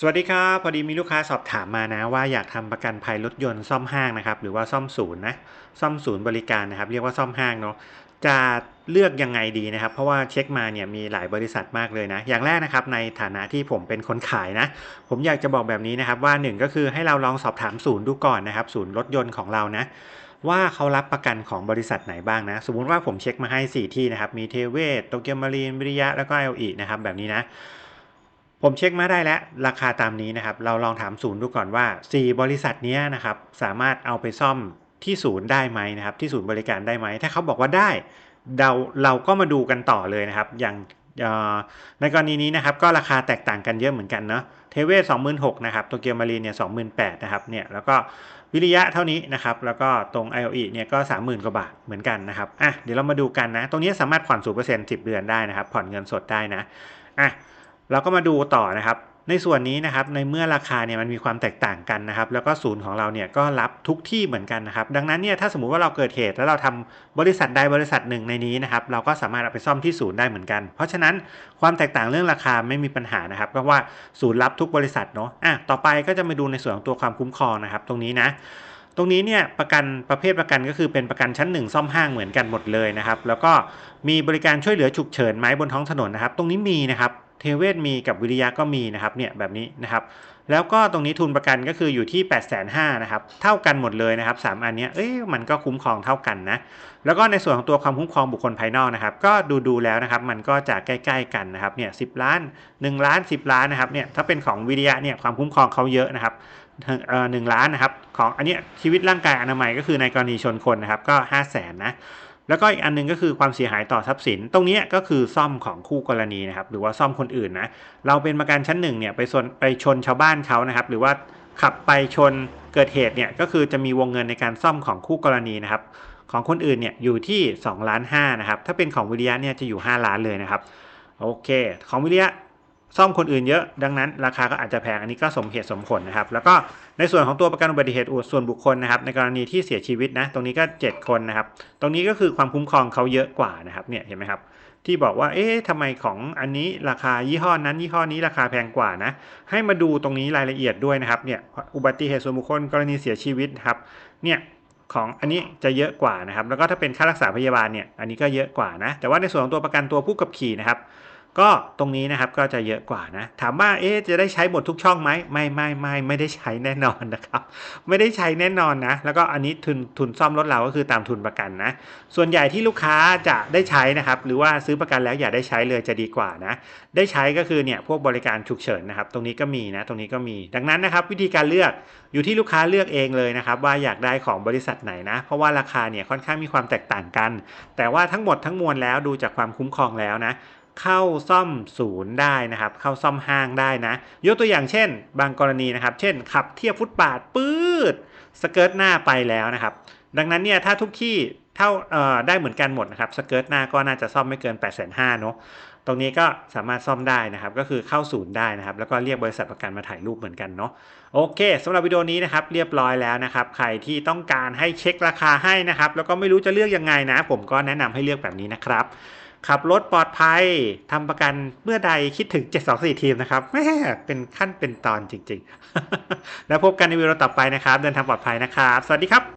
สวัสดีครับ พอดีมีลูกค้าสอบถามมานะ ว่าอยากทำประกันภัยรถยนต์ซ่อมห้างนะครับ หรือว่าซ่อมศูนย์นะซ่อมศูนย์บริการนะครับ เรียกว่าซ่อมห้างเนาะจะเลือกยังไงดีนะครับ เพราะว่าเช็คมาเนี่ยมีหลายบริษัทมากเลยนะ อย่างแรกนะครับในฐานะที่ผมเป็นคนขายนะ ผมอยากจะบอกแบบนี้นะครับว่าหนึ่งก็คือให้เราลองสอบถามศูนย์ดูก่อนนะครับ ศูนย์รถยนต์ของเรานะว่าเขารับประกันของบริษัทไหนบ้างนะ สมมุติว่าผมเช็คมาให้ 4 ที่นะครับ มีเทเวศโตเกียวมารีนวิริยะแล้วก็ LE นะครับแบบนี้นะ ผมเช็คมาได้แล้ว ราคาตามนี้นะครับ เราลองถามศูนย์ดูก่อนว่า 4 บริษัทนี้นะครับสามารถเอาไปซ่อมที่ศูนย์ได้ไหมนะครับที่ศูนย์บริการได้ไหม ถ้าเขาบอกว่าได้เราเราก็มาดูกันต่อเลยนะครับ อย่างในกรณีนี้นะครับก็ราคาแตกต่างกันเยอะเหมือนกันเนาะเทเวศ26,000นะครับโตเกียวมารีนเนี่ย28,000นะครับเนี่ยแล้วก็วิริยะเท่านี้นะครับแล้วก็ตรง IOE เนี่ยก็ 30,000 กว่าบาทเหมือนกันนะครับอะเดี๋ยวเรามาดูกันนะ ตรงนี้สามารถผ่อน 0% 10 เดือนได้นะครับ ผ่อนเงินสดได้นะอะ เราก็มาดูต่อนะครับ ในส่วนนี้นะครับในเมื่อราคาเนี่ยมันมีความแตกต่างกันนะครับ แล้วก็ศูนย์ของเราเนี่ยก็รับทุกที่เหมือนกันนะครับ ดังนั้นเนี่ยถ้าสมมุติว่าเราเกิดเหตุแล้วเราทำบริษัทใดบริษัทหนึ่งในนี้นะครับ เราก็สามารถเอาไปซ่อมที่ศูนย์ได้เหมือนกัน เพราะฉะนั้นความแตกต่างเรื่องราคาไม่มีปัญหานะครับ เพราะว่าศูนย์รับทุกบริษัทเนาะอะต่อไปก็จะมาดูในส่วนของตัวความคุ้มครองนะครับ ตรงนี้นะตรงนี้เนี่ยประกันประเภทประกันก็คือเป็นประกันชั้น 1 ซ่อมห้างเหมือนกันหมดเลยนะครับ แล้วก็มีบริการช่วยเหลือฉุกเฉินไหมบนท้องถนนนะครับ ตรงนี้มีนะครับ เทเวศมีกับวิริยะก็มีนะครับเนี่ยแบบนี้นะครับ แล้วก็ตรงนี้ทุนประกันก็คืออยู่ที่ 8 5 0 0 0นะครับเท่ากันหมดเลยนะครับสามอันเนี้ยเอ้ยมันก็คุ้มครองเท่ากันนะแล้วก็ในส่วนของตัวความคุ้มครองบุคคลภายนอกนะครับ ก็ดูดูแล้วนะครับ มันก็จะใกล้ ๆ กันนะครับเนี่ยสิล้าน 1 ล้าน 10 ล้านนะครับเนี่ยถ้าเป็นของวิริยะเนี่ยความคุ้มครองเขาเยอะนะครับเออหนึ่งล้านนะครับของอันนี้ชีวิตร่างกายอนามัยก็คือในกรณีชนคนนะครับก็ 5 0 0แสนนะ แล้วก็อีกอันหนึงก็คือความเสียหายต่อทรัพย์สิน ตรงนี้ก็คือซ่อมของคู่กรณีนะครับ หรือว่าซ่อมคนอื่นนะ เราเป็นประกันชั้นหนึ่งเนี่ยไปชนไปชนชาวบ้านเขานะครับ หรือว่าขับไปชนเกิดเหตุเนี่ยก็คือจะมีวงเงินในการซ่อมของคู่กรณีนะครับ ของคนอื่นเนี่ยอยู่ที่2ล้าน5นะครับ ถ้าเป็นของวิริยะเนี่ยจะอยู่ 5 ล้านเลยนะครับ โอเค ของวิริยะ ซ่อมคนอื่นเยอะดังนั้น ราคาก็อาจจะแพงอันนี้ก็สมเหตุสมผลนะครับ แล้วก็ในส่วนของตัวประกันอุบัติเหตุส่วนบุคคลนะครับ ในกรณีที่เสียชีวิตนะตรงนี้ก็ 7 คนนะครับ ตรงนี้ก็คือความคุ้มครองเขาเยอะกว่านะครับเนี่ยเห็นไหมครับที่บอกว่า เอ๊ะทำไมของอันนี้ราคายี่ห้อนั้นยี่ห้อนี้ราคาแพงกว่านะ ให้มาดูตรงนี้รายละเอียดด้วยนะครับ เนี่ย อุบัติเหตุส่วนบุคคลกรณีเสียชีวิตครับ เนี่ย ของอันนี้จะเยอะกว่านะครับ แล้วก็ถ้าเป็นค่ารักษาพยาบาลเนี่ย อันนี้ก็เยอะกว่านะ แต่ว่าในส่วนของตัวประกันตัวผู้ขับขี่นะครับ ก็ตรงนี้นะครับก็จะเยอะกว่านะ ถามว่าเอ๊จะได้ใช้หมดทุกช่องไหมไม่ไม่ไม่ไม่ได้ใช้แน่นอนนะครับ ไม่ได้ใช้แน่นอนนะ แล้วก็อันนี้ทุนทุนซ่อมรถเราก็คือตามทุนประกันนะ ส่วนใหญ่ที่ลูกค้าจะได้ใช้นะครับ หรือว่าซื้อประกันแล้วอย่าได้ใช้เลยจะดีกว่านะ ได้ใช้ก็คือเนี่ยพวกบริการฉุกเฉินนะครับ ตรงนี้ก็มีนะ ตรงนี้ก็มี ดังนั้นนะครับ วิธีการเลือกอยู่ที่ลูกค้าเลือกเองเลยนะครับ ว่าอยากได้ของบริษัทไหนนะ เพราะว่าราคาเนี่ยค่อนข้างมีความแตกต่างกัน แต่ว่าทั้งหมดทั้งมวลแล้วดูจากความคุ้มครองแล้วนะ เข้าซ่อมศูนย์ได้นะครับ เข้าซ่อมห้างได้นะ ยกตัวอย่างเช่น บางกรณีนะครับ เช่น ขับเทียบฟุตบาทปื๊ดสเกิร์ตหน้าไปแล้วนะครับ ดังนั้นเนี่ยถ้าทุกที่เท่าได้เหมือนกันหมดนะครับสเกิร์ตหน้าก็น่าจะซ่อมไม่เกิน 8 5 0 0 0เนาะตรงนี้ก็สามารถซ่อมได้นะครับ ก็คือเข้าศูนย์ได้นะครับ แล้วก็เรียกบริษัทประกันมาถ่ายรูปเหมือนกันเนาะโอเคสำหรับวิดีโอนี้นะครับเรียบร้อยแล้วนะครับ ใครที่ต้องการให้เช็คราคาให้นะครับ แล้วก็ไม่รู้จะเลือกยังไงนะ ผมก็แนะนำให้เลือกแบบนี้นะครับ ขับรถปลอดภัยทำประกันเมื่อใดคิดถึง 724 ทีมนะครับแม่เป็นขั้นเป็นตอนจริง ๆ แล้วพบกันในวิดีโอต่อไปนะครับ เดินทางปลอดภัยนะครับ สวัสดีครับ